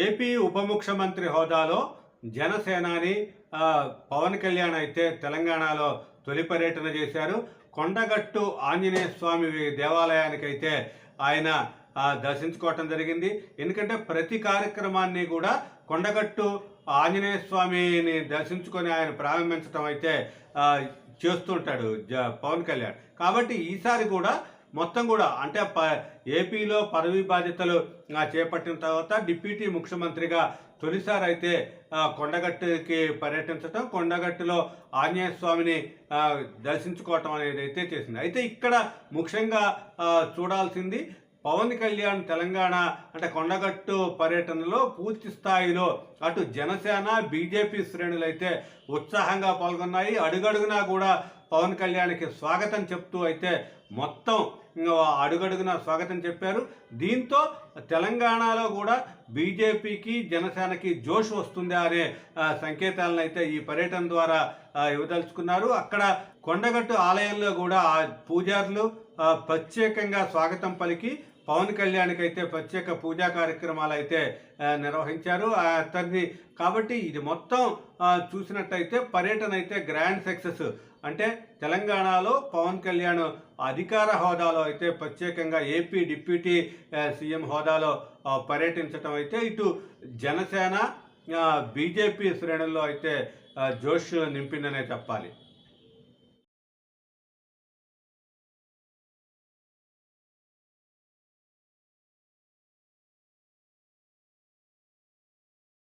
AP ఉప ముఖ్యమంత్రి హోదాలో జనసేనాని పవన్ కళ్యాణ్ అయితే తెలంగాణలో తొలి పర్యటన చేశారు. కొండగట్టు ఆంజనేయ స్వామి దేవాలయానికైతే ఆయన దర్శించుకోవటం జరిగింది. ఎందుకంటే ప్రతి కార్యక్రమాన్ని కూడా కొండగట్టు ఆంజనేయ స్వామిని దర్శించుకొని ఆయన ప్రారంభించడం అయితే చేస్తుంటాడు జ పవన్ కళ్యాణ్. కాబట్టి ఈసారి కూడా మొత్తం కూడా అంటే ప ఏపీలో పదవీ బాధ్యతలు చేపట్టిన తర్వాత డిప్యూటీ ముఖ్యమంత్రిగా తొలిసారి అయితే కొండగట్టుకి పర్యటించడం కొండగట్టులో ఆంజనేయ స్వామిని దర్శించుకోవటం అనేది అయితే చేసింది. అయితే ఇక్కడ ముఖ్యంగా చూడాల్సింది పవన్ కళ్యాణ్ తెలంగాణ అంటే కొండగట్టు పర్యటనలో పూర్తి స్థాయిలో అటు జనసేన బీజేపీ శ్రేణులు అయితే ఉత్సాహంగా పాల్గొన్నాయి. అడుగడుగునా కూడా పవన్ కళ్యాణ్కి స్వాగతం చెప్తూ అయితే మొత్తం అడుగడుగున స్వాగతం చెప్పారు. దీంతో తెలంగాణలో కూడా బీజేపీకి జనసేనకి జోష్ వస్తుందా అనే సంకేతాలను అయితే ఈ పర్యటన ద్వారా ఇవ్వదలుచుకున్నారు. అక్కడ కొండగట్టు ఆలయంలో కూడా ఆ పూజారులు ప్రత్యేకంగా స్వాగతం పలికి పవన్ కళ్యాణ్కి అయితే ప్రత్యేక పూజా కార్యక్రమాలు అయితే నిర్వహించారు. అతన్ని కాబట్టి ఇది మొత్తం చూసినట్టయితే పర్యటన అయితే గ్రాండ్ సక్సెస్. అంటే తెలంగాణలో పవన్ కళ్యాణ్ అధికార హోదాలో అయితే ప్రత్యేకంగా ఏపీ డిప్యూటీ సీఎం హోదాలో పర్యటించడం అయితే ఇటు జనసేన బీజేపీ శ్రేణుల్లో అయితే జోష్ నింపిందనే చెప్పాలి.